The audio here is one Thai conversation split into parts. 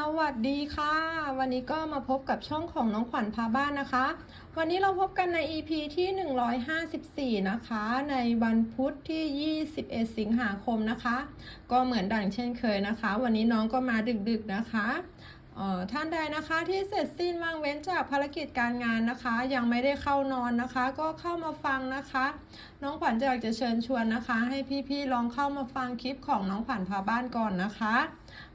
สวัสดีค่ะ วันนี้ก็มาพบกับช่องของน้องขวัญพาบ้านนะคะ วันนี้เราพบกันใน EP ที่ 154 นะคะ ในวันพุธที่ 21 สิงหาคมนะคะ ก็เหมือนดังเช่นเคยนะคะ วันนี้น้องก็มาดึกๆนะคะออท่านใดนะคะที่เสร็จสิ้นว่างเว้นจากภารกิจการงานนะคะ ยังไม่ได้เข้านอนนะคะ ก็เข้ามาฟังนะคะ น้องขวัญจะอยากจะเชิญชวนนะคะ ให้พี่ๆลองเข้ามาฟังคลิปของน้องขวัญพาบ้านก่อนนะคะ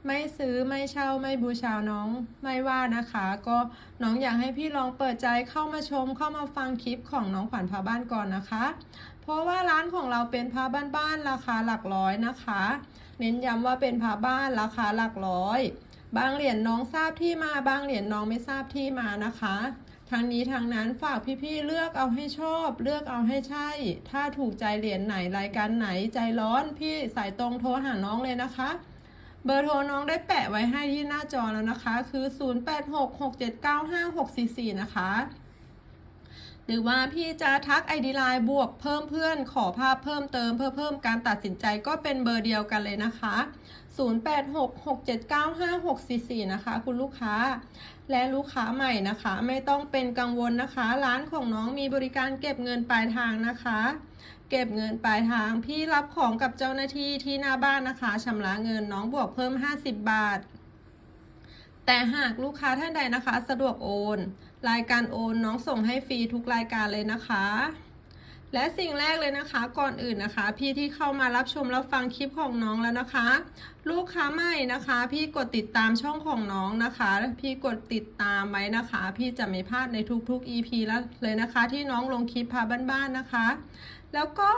ไม่ซื้อไม่เช่าไม่บูชาน้องไม่ว่านะคะ ก็น้องอยากให้พี่ลองเปิดใจเข้ามาชมเข้ามาฟังคลิปของน้องขวัญพาบ้านก่อนนะคะ เพราะว่าร้านของเราเป็นพาบ้านๆราคาหลักร้อยนะคะ เน้นย้ำว่าเป็นพาบ้านราคาหลักร้อย บางเหรียญน้องทราบที่มาบางเหรียญน้องไม่ทราบที่มานะคะทางนี้ทางนั้นฝากพี่ๆเลือกเอาให้ชอบ เลือกเอาให้ใช่ ถ้าถูกใจเหรียญไหนรายการไหนใจร้อนพี่สายตรงโทรหาน้องเลยนะคะ เบอร์โทรน้องได้แปะไว้ให้ที่หน้าจอแล้วนะคะ คือ 0866795644 นะคะ หรือว่าพี่จะทัก ID Line บวกเพิ่มเพื่อนขอภาพเพิ่มเติมเพื่อเพิ่มการตัดสินใจก็เป็นเบอร์เดียวกันเลยนะคะ 0866795644 นะคะ คุณลูกค้า และลูกค้าใหม่นะคะ ไม่ต้องเป็นกังวลนะคะ ร้านของน้องมีบริการเก็บเงินปลายทางนะคะ เก็บเงินปลายทาง พี่รับของกับเจ้าหน้าที่ที่หน้าบ้านนะคะชำระเงินน้องบวกเพิ่ม 50 บาท แต่หากลูกค้าท่านใดนะคะ สะดวกโอน รายการโอนน้องส่งให้ฟรีทุกรายการเลยนะคะ และสิ่งแรกเลยนะคะ ก่อนอื่นนะคะ พี่ที่เข้ามารับชมรับฟังคลิปของน้องแล้วนะคะ ลูกค้าใหม่นะคะ พี่กดติดตามช่องของน้องนะคะ พี่กดติดตามไว้นะคะ พี่จะไม่พลาดในทุกๆ EP แล้วเลยนะคะ ที่น้องลงคลิปพาบ้านๆนะคะ แล้วก็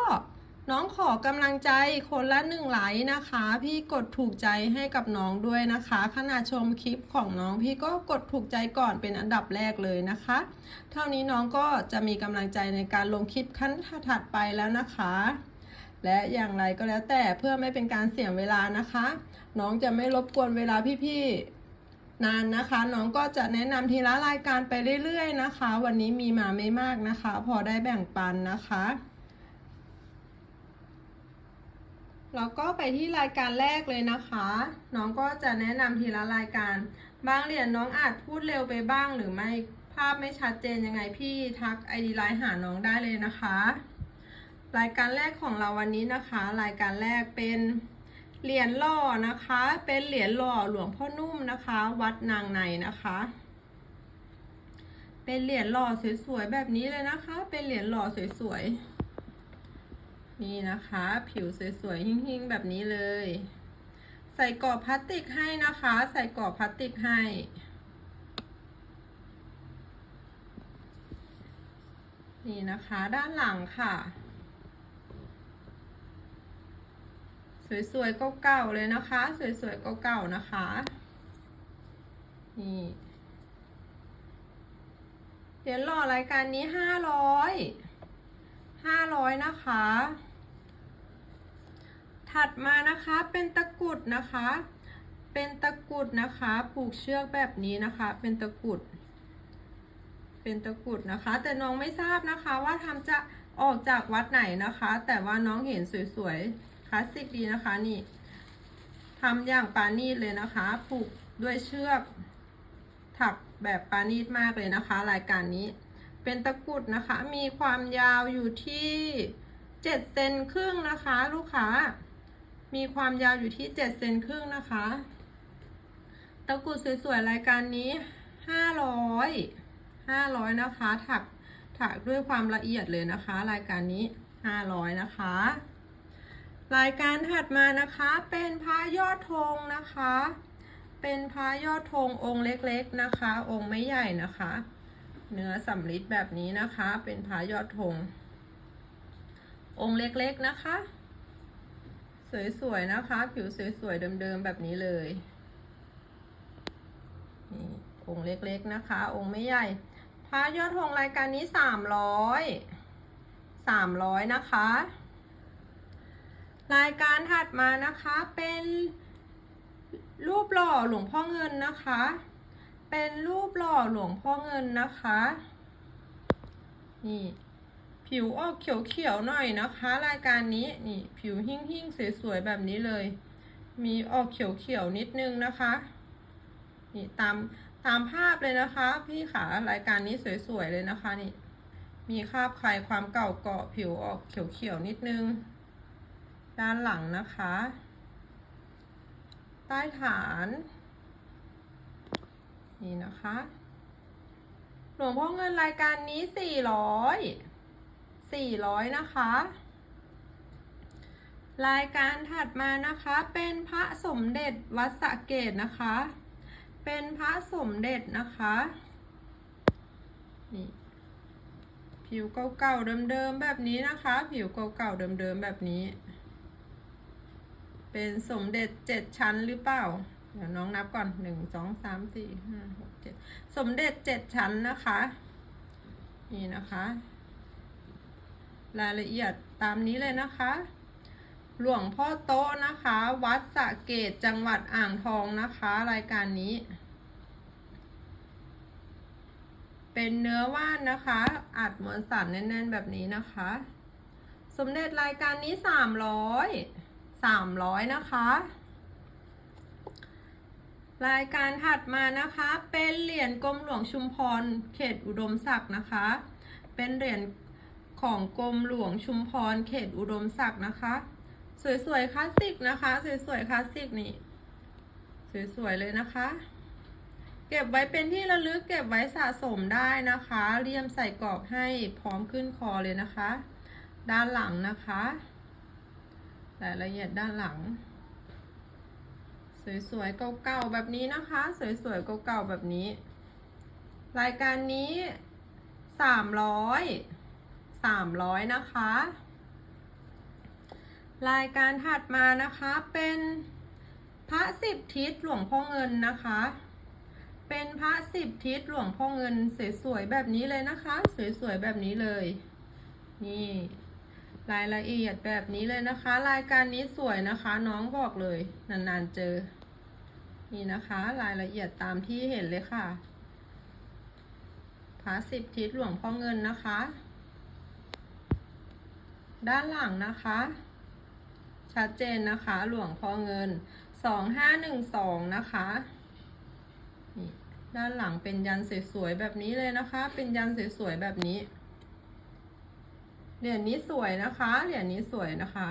น้องขอกำลังใจคนละหนึ่งไลค์นะคะ พี่กดถูกใจให้กับน้องด้วยนะคะ ขณะชมคลิปของน้องพี่ก็กดถูกใจก่อนเป็นอันดับแรกเลยนะคะ เท่านี้น้องก็จะมีกำลังใจในการลงคลิปขั้นถัดไปแล้วนะคะ และอย่างไรก็แล้วแต่เพื่อไม่เป็นการเสียเวลานะคะ น้องจะไม่รบกวนเวลาพี่ๆนานนะคะ น้องก็จะแนะนำทีละรายการไปเรื่อยๆนะคะ วันนี้มีมาไม่มากนะคะ พอได้แบ่งปันนะคะ แล้วก็ไปที่รายการแรกเลยนะคะ น้องก็จะแนะนำทีละรายการ บางเหรียญน้องอาจพูดเร็วไปบ้างหรือไม่ภาพไม่ชัดเจนยังไงพี่ทักไอดีไลน์หาน้องได้เลยนะคะ รายการแรกของเราวันนี้นะคะ รายการแรกเป็นเหรียญหล่อนะคะ เป็นเหรียญหล่อหลวงพ่อนุ่มนะคะ วัดนางในนะคะ เป็นเหรียญหล่อสวยๆแบบนี้เลยนะคะ เป็นเหรียญหล่อสวยๆ นี่นะคะ ผิวสวยๆหิ่งๆ แบบนี้เลย ใส่กรอบพลาสติกให้นะคะ ใส่กรอบพลาสติกให้ นี่นะคะด้านหลังค่ะ สวยๆเก่าๆเลยนะคะ สวยๆเก่าๆนะคะ นี่ เดี๋ยวรอรายการนี้ห้าร้อย ห้าร้อยนะคะ ถัดมานะคะเป็นตะกุดนะคะ เป็นตะกุดนะคะ ผูกเชือกแบบนี้นะคะ เป็นตะกุด เป็นตะกุดนะคะ แต่น้องไม่ทราบนะคะว่าทำจะออกจากวัดไหนนะคะ แต่ว่าน้องเห็นสวยๆคลาสสิกดีนะคะนี่ทำอย่างปานีตเลยนะคะ ผูกด้วยเชือกถักแบบปานีตมากเลยนะคะ รายการนี้ เป็นตะกรุดนะคะ มีความยาวอยู่ที่เจ็ดเซนครึ่งนะคะ ลูกค้า มีความยาวอยู่ที่เจ็ดเซนครึ่งนะคะ ตะกรุดสวยๆรายการนี้ห้าร้อยห้าร้อยนะคะถักถักด้วยความละเอียดเลยนะคะ รายการนี้ห้าร้อยนะคะ รายการถัดมานะคะเป็นพระยอดธงนะคะ เป็นพระยอดธงองค์เล็กๆนะคะ องค์ไม่ใหญ่นะคะ เนื้อสำริดแบบนี้นะคะ เป็นพระยอดธงองค์เล็กๆนะคะ สวยๆนะคะ ผิวสวยๆเดิมๆแบบนี้เลยนี่องค์เล็กๆนะคะ องค์ไม่ใหญ่พระยอดธงรายการนี้สามร้อยสามร้อยนะคะ รายการถัดมานะคะเป็นรูปหล่อหลวงพ่อเงินนะคะ เป็นรูปหล่อหลวงพ่อเงินนะคะ นี่ ผิวออกเขียวๆหน่อยนะคะ รายการนี้นี่ผิวหิ่งๆสวยๆแบบนี้เลย มีออกเขียวๆนิดนึงนะคะ นี่ตามตามภาพเลยนะคะ พี่ขารายการนี้สวยๆเลยนะคะนี่ มีคราบคลายความเก่าเกาะผิวออกเขียวๆนิดนึง ด้านหลังนะคะ ใต้ฐาน นี่นะคะ หลวงพ่อเงินรายการนี้สี่ร้อยสี่ร้อยนะคะ รายการถัดมานะคะเป็นพระสมเด็จวัดสะเกตนะคะ เป็นพระสมเด็จนะคะนี่ผิวเก่าๆเดิมๆแบบนี้นะคะ ผิวเก่าๆเดิมๆแบบนี้ เป็นสมเด็จเจ็ดชั้นหรือเปล่า เดี๋ยวน้องนับก่อนหนึ่งสองสามสี่ห้าหกเจ็ดสมเด็จเจ็ดชั้นนะคะ นี่นะคะ รายละเอียดตามนี้เลยนะคะ หลวงพ่อโต๊ะนะคะ วัดสะเกตจังหวัดอ่างทองนะคะ รายการนี้ เป็นเนื้อว่านนะคะ อัดมวลสารแน่น ๆ แบบนี้นะคะ สมเด็จรายการนี้สามร้อยสามร้อยนะคะ รายการถัดมานะคะ เป็นเหรียญกรมหลวงชุมพร เขตอุดมศักดิ์นะคะ เป็นเหรียญของกรมหลวงชุมพร เขตอุดมศักดิ์นะคะ สวยๆคลาสสิกนะคะ สวยๆคลาสสิกนี่ สวยๆเลยนะคะ เก็บไว้เป็นที่ระลึกเก็บไว้สะสมได้นะคะ เลี่ยมใส่กรอบให้พร้อมขึ้นคอเลยนะคะ ด้านหลังนะคะรายละเอียดด้านหลัง สวยๆเก่าๆแบบนี้นะคะ สวยๆเก่าๆแบบนี้ รายการนี้สามร้อยสามร้อยนะคะ รายการถัดมานะคะเป็นพระสิบทิศหลวงพ่อเงินนะคะ เป็นพระสิบทิศหลวงพ่อเงินสวยๆแบบนี้เลยนะคะ สวยๆแบบนี้เลย นี่ รายละเอียดแบบนี้เลยนะคะ รายการนี้สวยนะคะ น้องบอกเลย นานๆเจอ นี่นะคะ รายละเอียดตามที่เห็นเลยค่ะพระสิบทิศหลวงพ่อเงินนะคะ ด้านหลังนะคะ ชัดเจนนะคะ หลวงพ่อเงินสองห้าหนึ่งสองนะคะนี่ด้านหลังเป็นยันสวยๆแบบนี้เลยนะคะ เป็นยันสวยๆแบบนี้ เหรียญนี้สวยนะคะ เหรียญนี้สวยนะคะ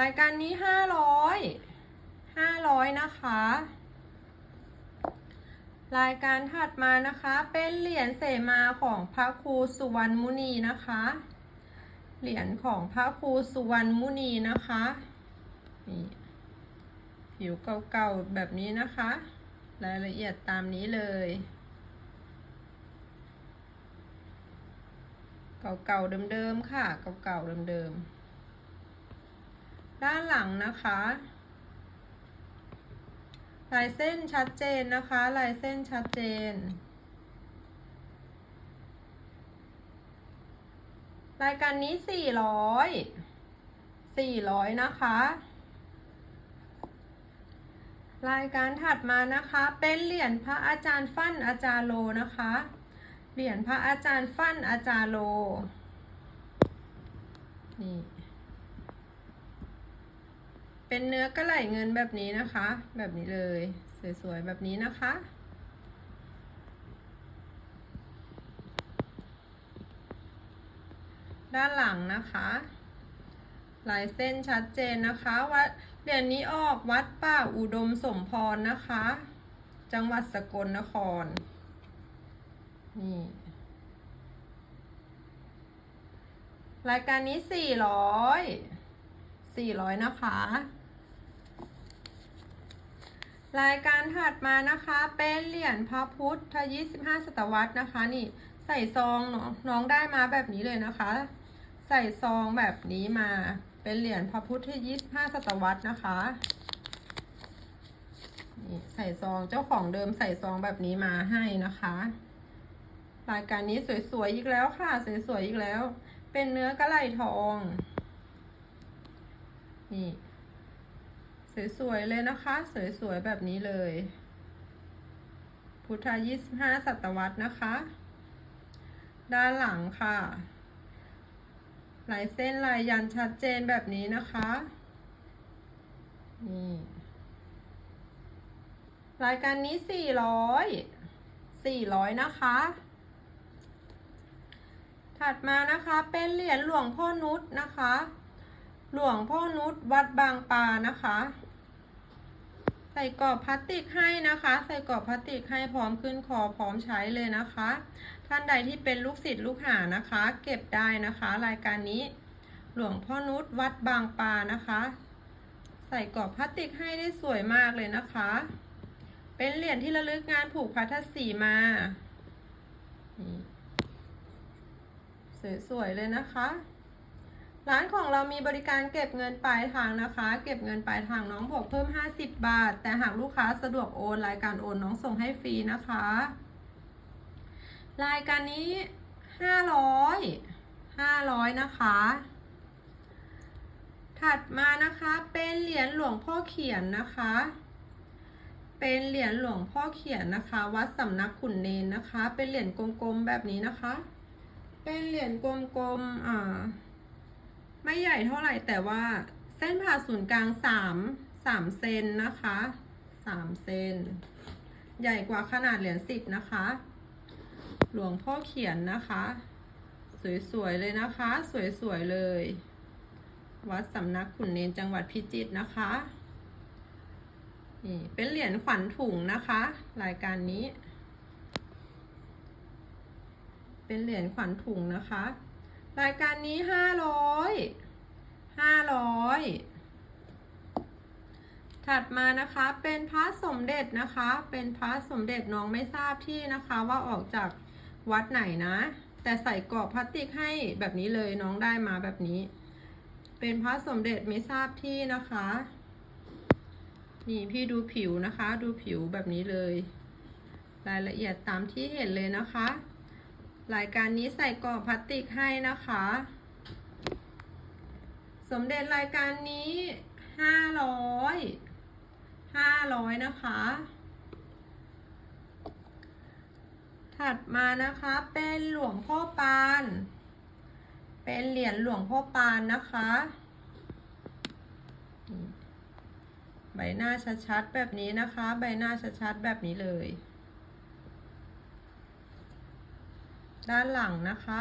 รายการนี้ห้าร้อยห้าร้อยนะคะ รายการถัดมานะคะ เป็นเหรียญเสมาของพระครูสุวรรณมุนีนะคะ เหรียญของพระครูสุวรรณมุนีนะคะนี่ผิวเก่าๆแบบนี้นะคะ รายละเอียดตามนี้เลย เก่าๆเดิมๆค่ะ เก่าๆเดิมๆ ด้านหลังนะคะ ลายเส้นชัดเจนนะคะ ลายเส้นชัดเจน รายการนี้สี่ร้อยสี่ร้อยนะคะ รายการถัดมานะคะ เป็นเหรียญพระอาจารย์ฟั่นอาจารย์โลนะคะ เหรียญพระอาจารย์ฟั่นอาจารย์โล นี่ เป็นเนื้อกระไหลเงินแบบนี้นะคะ แบบนี้เลย สวยๆ แบบนี้นะคะด้านหลังนะคะ ลายเส้นชัดเจนนะคะ วัดเหรียญนี้ออกวัดป่าอุดมสมพรนะคะ จังหวัดสกลนคร นี่ รายการนี้สี่ร้อยสี่ร้อยนะคะ รายการถัดมานะคะ เป็นเหรียญพระพุทธ25ศตวรรษนะคะ นี่ใส่ซองน้องได้มาแบบนี้เลยนะคะ ใส่ซองแบบนี้มาเป็นเหรียญพระพุทธ25ศตวรรษนะคะนี่ใส่ซองเจ้าของเดิมใส่ซองแบบนี้มาให้นะคะ รายการนี้สวยๆอีกแล้วค่ะ สวยๆอีกแล้ว เป็นเนื้อกระไหลทอง นี่ สวยๆเลยนะคะ สวยๆแบบนี้เลย พุทธยี่สิบห้าศตวรรษนะคะ ด้านหลังค่ะ ลายเส้นลายยันชัดเจนแบบนี้นะคะ นี่ รายการนี้สี่ร้อยสี่ร้อยนะคะ ถัดมานะคะเป็นเหรียญหลวงพ่อนุชนะคะ หลวงพ่อนุชวัดบางปานะคะ ใส่กรอบพลาสติกให้นะคะ ใส่กรอบพลาสติกให้พร้อมขึ้นคอพร้อมใช้เลยนะคะ ท่านใดที่เป็นลูกศิษย์ลูกหานะคะ เก็บได้นะคะ รายการนี้หลวงพ่อนุชวัดบางปานะคะ ใส่กรอบพลาสติกให้ได้สวยมากเลยนะคะ เป็นเหรียญที่ระลึกงานผูกพัทสีมานี่ สวยๆเลยนะคะ ร้านของเรามีบริการเก็บเงินปลายทางนะคะ เก็บเงินปลายทางน้องบวกเพิ่ม 50 บาท แต่หากลูกค้าสะดวกโอนรายการโอนน้องส่งให้ฟรีนะคะ รายการนี้ 500 500 นะคะ ถัดมานะคะเป็นเหรียญหลวงพ่อเขียนนะคะ เป็นเหรียญหลวงพ่อเขียนนะคะ วัดสำนักขุนเนนนะคะ เป็นเหรียญกลมๆแบบนี้นะคะ เป็นเหรียญกลมๆ อ่า ไม่ใหญ่เท่าไหร่แต่ว่าเส้นผ่าศูนย์กลางสามสามเซนนะคะสามเซน ใหญ่กว่าขนาดเหรียญสิบนะคะ หลวงพ่อเขียนนะคะ สวยๆ เลยนะคะ สวยๆ เลย วัดสำนักขุนเนนจังหวัดพิจิตรนะคะนี่เป็นเหรียญขวัญถุงนะคะ รายการนี้ เป็นเหรียญขวัญถุงนะคะ รายการนี้ห้าร้อยห้าร้อยถัดมานะคะเป็นพระสมเด็จนะคะ เป็นพระสมเด็จน้องไม่ทราบที่นะคะว่าออกจากวัดไหนนะ แต่ใส่กรอบพลาสติกให้แบบนี้เลยน้องได้มาแบบนี้ เป็นพระสมเด็จไม่ทราบที่นะคะ นี่พี่ดูผิวนะคะ ดูผิวแบบนี้เลย รายละเอียดตามที่เห็นเลยนะคะ รายการนี้ใส่กรอบพลาสติกให้นะคะ สมเด็จรายการนี้ห้าร้อยห้าร้อยนะคะ ถัดมานะคะเป็นหลวงพ่อปาน เป็นเหรียญหลวงพ่อปานนะคะ ใบหน้าชัดๆแบบนี้นะคะ ใบหน้าชัดๆแบบนี้เลย ด้านหลังนะคะ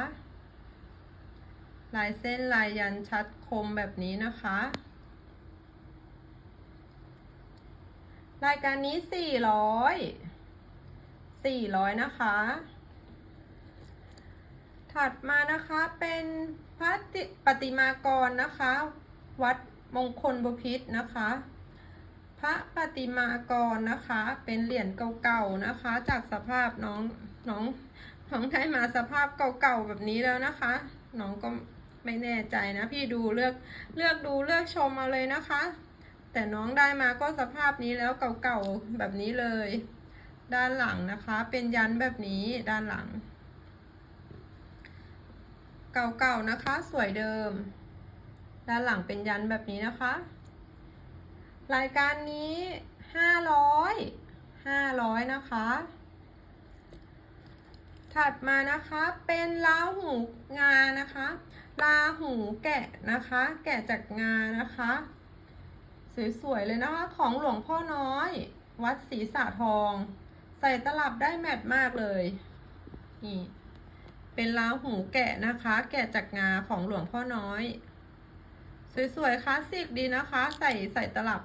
ลายเส้นลายยันชัดคมแบบนี้นะคะ รายการนี้ 400 400 นะคะ ถัดมานะคะเป็นพระติปฏิมากรนะคะ วัดมงคลบพิษนะคะ พระปฏิมากรนะคะ เป็นเหรียญเก่าๆนะคะ จากสภาพน้องน้อง น้องได้มาสภาพเก่าๆแบบนี้แล้วนะคะ น้องก็ไม่แน่ใจนะพี่ดูเลือกเลือกดูเลือกชมมาเลยนะคะ แต่น้องได้มาก็สภาพนี้แล้วเก่าๆแบบนี้เลย ด้านหลังนะคะ เป็นยันแบบนี้ด้านหลัง เก่าๆนะคะ สวยเดิม ด้านหลังเป็นยันแบบนี้นะคะ รายการนี้ห้าร้อยห้าร้อยนะคะ ถัดมานะคะเป็นลาหูงานะคะลาหูแกะนะคะ แกะจากงานะคะ สวยๆเลยนะคะของหลวงพ่อน้อย วัดศรีสะทอง ใส่ตลับได้แมทมากเลยนี่เป็นลาหูแกะนะคะ แกะจากงาของหลวงพ่อน้อย สวยๆคลาสสิกดีนะคะ ใส่ใส่ตลับ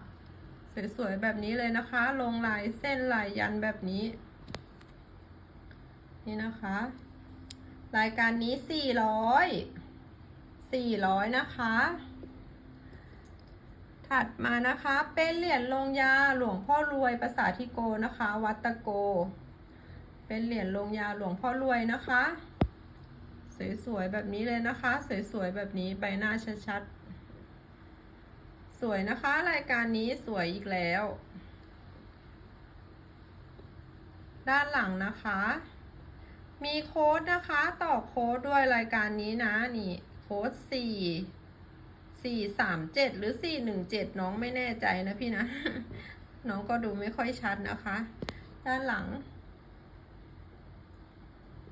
สวยๆแบบนี้เลยนะคะ ลงลายเส้นลายยันแบบนี้ นี่นะคะ รายการนี้400 400นะคะ ถัดมานะคะเป็นเหรียญลงยาหลวงพ่อรวยภาษาทิโกนะคะ วัตโก เป็นเหรียญลงยาหลวงพ่อรวยนะคะ สวยๆแบบนี้เลยนะคะ สวยๆแบบนี้ใบหน้าชัดๆสวยนะคะ รายการนี้สวยอีกแล้ว ด้านหลังนะคะ มีโค้ดนะคะ ต่อโค้ดด้วยรายการนี้นะ นี่ โค้ดสี่สี่สามเจ็ดหรือสี่หนึ่งเจ็ดน้องไม่แน่ใจนะพี่นะ น้องก็ดูไม่ค่อยชัดนะคะ ด้านหลัง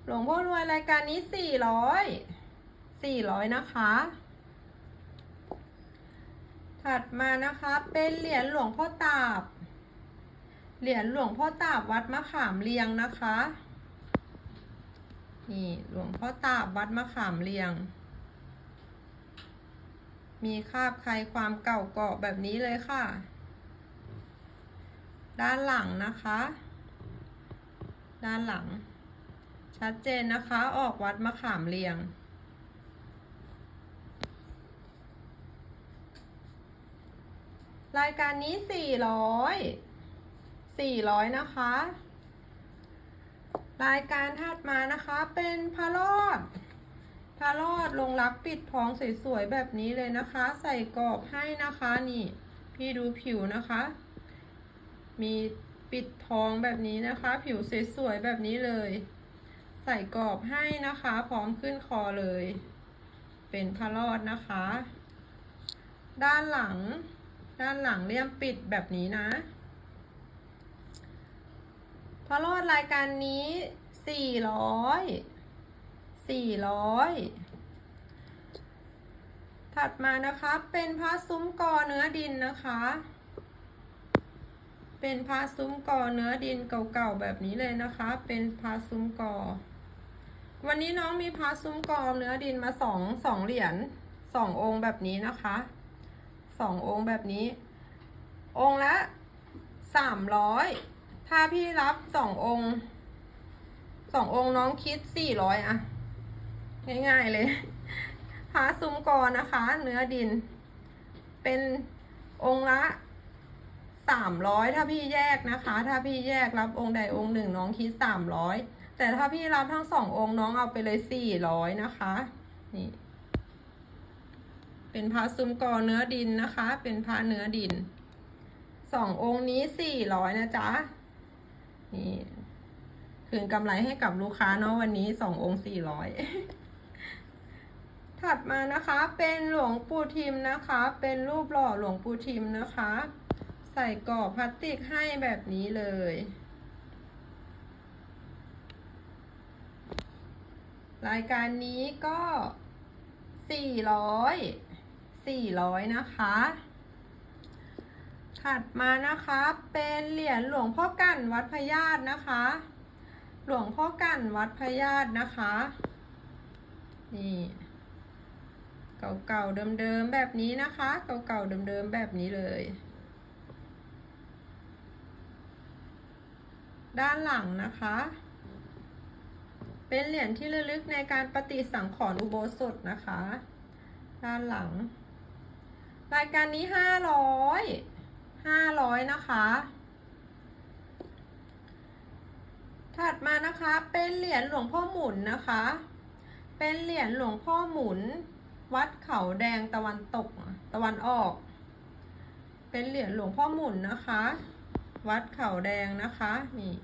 หลวงพ่อรวยรายการนี้สี่ร้อยสี่ร้อยนะคะ ถัดมานะคะ เป็นเหรียญหลวงพ่อตาบ เหรียญหลวงพ่อตาบวัดมะขามเรียงนะคะ นี่หลวงพ่อตาบวัดมะขามเรียง มีคาบใครความเก่าเกาะแบบนี้เลยค่ะ ด้านหลังนะคะ ด้านหลัง ชัดเจนนะคะออกวัดมะขามเรียงรายการนี้สี่ร้อยสี่ร้อยนะคะ รายการถัดมานะคะเป็นพระรอดพระรอดลงรักปิดทองสวยๆแบบนี้เลยนะคะ ใส่กรอบให้นะคะนี่ พี่ดูผิวนะคะ มีปิดทองแบบนี้นะคะ ผิวสวยๆแบบนี้เลย ใส่กรอบให้นะคะ พร้อมขึ้นคอเลย เป็นพระรอดนะคะ ด้านหลัง ด้านหลังเลี่ยมปิดแบบนี้นะ พระรอดรายการนี้สี่ร้อยสี่ร้อยถัดมานะคะเป็นพระซุ้มกอเนื้อดินนะคะ เป็นพระซุ้มกอเนื้อดินเก่าๆแบบนี้เลยนะคะ เป็นพระซุ้มกอ วันนี้น้องมีพระซุ้มกอเนื้อดินมาสองสองเหรียญสององค์แบบนี้นะคะสององค์แบบนี้ องค์ละสามร้อย ถ้าพี่รับสององค์สององค์น้องคิดสี่ร้อยอะง่ายๆเลยพระซุ้มกอนะคะ เนื้อดิน เป็นองค์ละสามร้อยถ้าพี่แยกนะคะ ถ้าพี่แยกรับองค์ใดองค์หนึ่งน้องคิดสามร้อยแต่ถ้าพี่รับทั้งสององค์น้องเอาไปเลยสี่ร้อยนะคะ นี่ เป็นพระซุ้มกอเนื้อดินนะคะ เป็นพระเนื้อดินสององค์นี้สี่ร้อยนะจ๊ะ นี่คืนกำไรให้กับลูกค้าเนาะวันนี้สององค์สี่ร้อยถัดมานะคะเป็นหลวงปู่ทิมนะคะ เป็นรูปหล่อหลวงปู่ทิมนะคะ ใส่กรอบพลาสติกให้แบบนี้เลย รายการนี้ก็สี่ร้อยสี่ร้อยนะคะ ถัดมานะคะเป็นเหรียญหลวงพ่อกั่นวัดพญาตนะคะ หลวงพ่อกั่นวัดพญาตนะคะนี่เก่าๆเดิมๆแบบนี้นะคะ เก่าๆเดิมๆแบบนี้เลย ด้านหลังนะคะ เป็นเหรียญที่ระลึกในการปฏิสังขรณ์อุโบสถนะคะ ด้านหลัง รายการนี้ห้าร้อย ห้าร้อยนะคะ ถัดมานะคะเป็นเหรียญหลวงพ่อหมุนนะคะ เป็นเหรียญหลวงพ่อหมุน วัดเขาแดงตะวันตกตะวันออก เป็นเหรียญหลวงพ่อหมุนนะคะ วัดเขาแดงนะคะนี่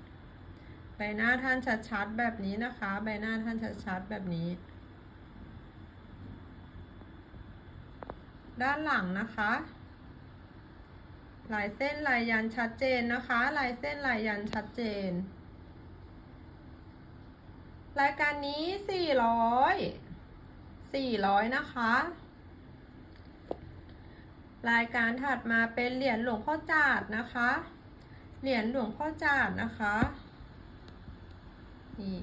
ใบหน้าท่านชัดๆแบบนี้นะคะ ใบหน้าท่านชัดๆแบบนี้ด้านหลังนะคะ ลายเส้นลายยันชัดเจนนะคะ ลายเส้นลายยันชัดเจน รายการนี้สี่ร้อยสี่ร้อยนะคะ รายการถัดมาเป็นเหรียญหลวงพ่อจาดนะคะ เหรียญหลวงพ่อจาดนะคะ นี่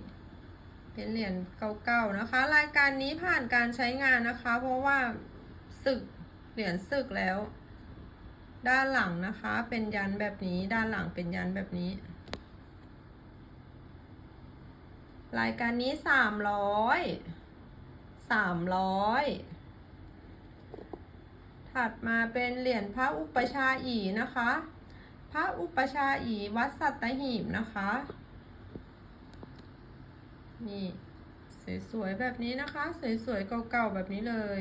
เป็นเหรียญเก่าๆนะคะ รายการนี้ผ่านการใช้งานนะคะ เพราะว่าศึกเหรียญศึกแล้ว ด้านหลังนะคะ เป็นยันแบบนี้ ด้านหลังเป็นยันแบบนี้ รายการนี้สามร้อยสามร้อยถัดมาเป็นเหรียญพระอุปชาอีนะคะ พระอุปชาอีวัดสัตหีบนะคะ นี่สวยๆแบบนี้นะคะ สวยๆเก่าๆแบบนี้เลย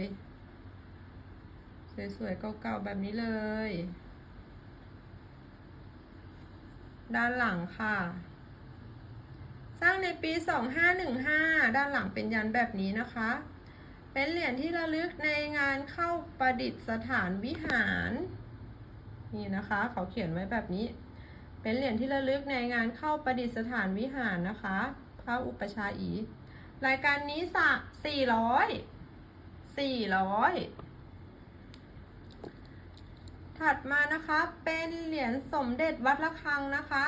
สวยๆเก่าๆแบบนี้เลย ด้านหลังค่ะ สร้างในปี 2515 ด้านหลังเป็นยันแบบนี้นะคะ เป็นเหรียญที่ระลึกในงานเข้าประดิษฐานวิหาร นี่นะคะเขาเขียนไว้แบบนี้ เป็นเหรียญที่ระลึกในงานเข้าประดิษฐานวิหารนะคะ พระอุปชาอี รายการนี้สะสี่ร้อยสี่ร้อย ถัดมานะคะเป็นเหรียญสมเด็จวัดระฆังนะคะ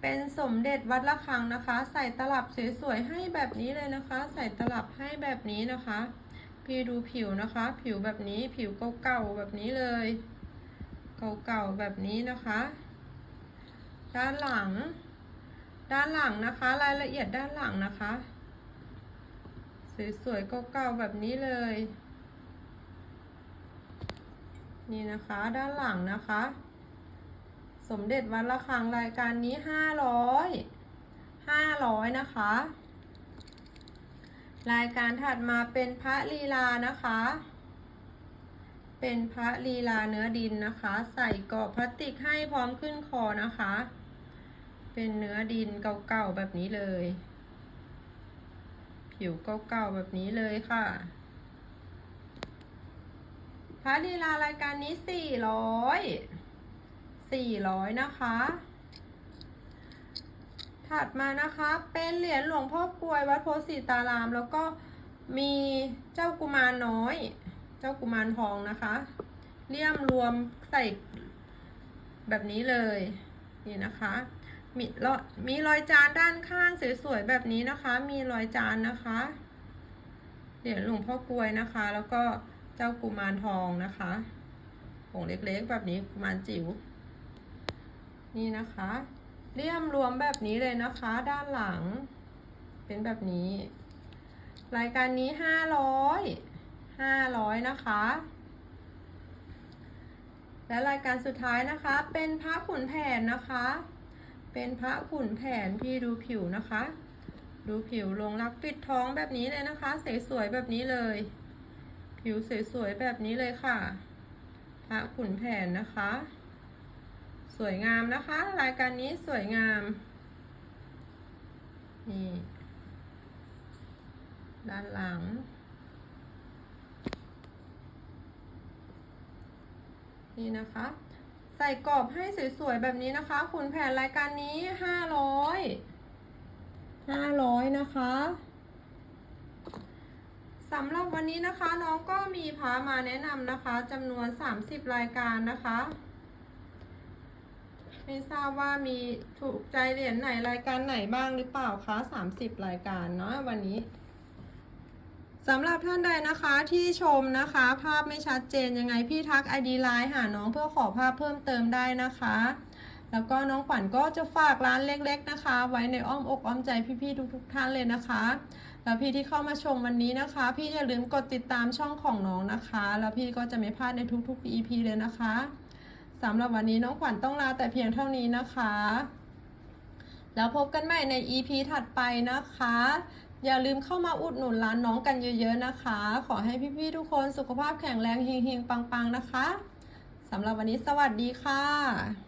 เป็นสมเด็จวัดระฆังนะคะ ใส่ตลับสวยๆให้แบบนี้เลยนะคะ ใส่ตลับให้แบบนี้นะคะ พี่ดูผิวนะคะ ผิวแบบนี้ผิวเก่าๆแบบนี้เลย เก่าๆแบบนี้นะคะ ด้านหลัง ด้านหลังนะคะ รายละเอียดด้านหลังนะคะ สวยๆเก่าๆแบบนี้เลย นี่นะคะด้านหลังนะคะ สมเด็จวัดระฆังรายการนี้ห้าร้อยห้าร้อยนะคะ รายการถัดมาเป็นพระลีลานะคะ เป็นพระลีลาเนื้อดินนะคะ ใส่กรอบพลาสติกให้พร้อมขึ้นคอนะคะ เป็นเนื้อดินเก่าๆแบบนี้เลย ผิวเก่าๆแบบนี้เลยค่ะ ระลีลารายการนี้สี่ร้อยสี่ร้อยนะคะ ถัดมานะคะเป็นเหรียญหลวงพ่อกลวยวัดโพธิ์ศรีตาราม แล้วก็มีเจ้ากุมารน้อย เจ้ากุมารทองนะคะเลี่ยมรวมใส่แบบนี้เลยนี่นะคะ มีรอยมีรอยจานด้านข้างสวยๆแบบนี้นะคะ มีรอยจานนะคะเหรียญหลวงพ่อกลวยนะคะ แล้วก็ เจ้ากุมารทองนะคะผงเล็กๆแบบนี้กุมารจิ๋ว นี่นะคะเลี่ยมรวมแบบนี้เลยนะคะ ด้านหลัง เป็นแบบนี้ รายการนี้ห้าร้อยห้าร้อยนะคะ และรายการสุดท้ายนะคะ เป็นพระขุนแผนนะคะ เป็นพระขุนแผนพี่ดูผิวนะคะ ดูผิวลงรักปิดท้องแบบนี้เลยนะคะ สวยๆแบบนี้เลย ผิวสวยๆแบบนี้เลยค่ะพระขุนแผนนะคะ สวยงามนะคะ รายการนี้สวยงาม นี่ ด้านหลัง นี่นะคะ ใส่กรอบให้สวยๆแบบนี้นะคะขุนแผนรายการนี้ห้าร้อยห้าร้อยนะคะ สำหรับวันนี้นะคะน้องก็มีพามาแนะนำนะคะจำนวน 30 รายการนะคะ ไม่ทราบว่ามีถูกใจเหรียญไหนรายการไหนบ้างหรือเปล่าคะ 30 รายการเนาะวันนี้สำหรับท่านใดนะคะที่ชมนะคะ ภาพไม่ชัดเจนยังไงพี่ทัก ID ไลน์หาน้องเพื่อขอภาพเพิ่มเติมได้นะคะ แล้วก็น้องขวัญก็จะฝากร้านเล็กๆนะคะ ไว้ในอ้อมอกอ้อมใจพี่ๆทุกๆท่านเลยนะคะ แล้วพี่ที่เข้ามาชมวันนี้นะคะ พี่อย่าลืมกดติดตามช่องของน้องนะคะ แล้วพี่ก็จะไม่พลาดในทุกๆ EP เลยนะคะสำหรับวันนี้น้องขวัญต้องลาแต่เพียงเท่านี้นะคะ แล้วพบกันใหม่ใน EP ถัดไปนะคะ อย่าลืมเข้ามาอุดหนุนร้านน้องกันเยอะๆนะคะ ขอให้พี่ๆทุกคนสุขภาพแข็งแรงเฮงๆปังๆนะคะสำหรับวันนี้สวัสดีค่ะ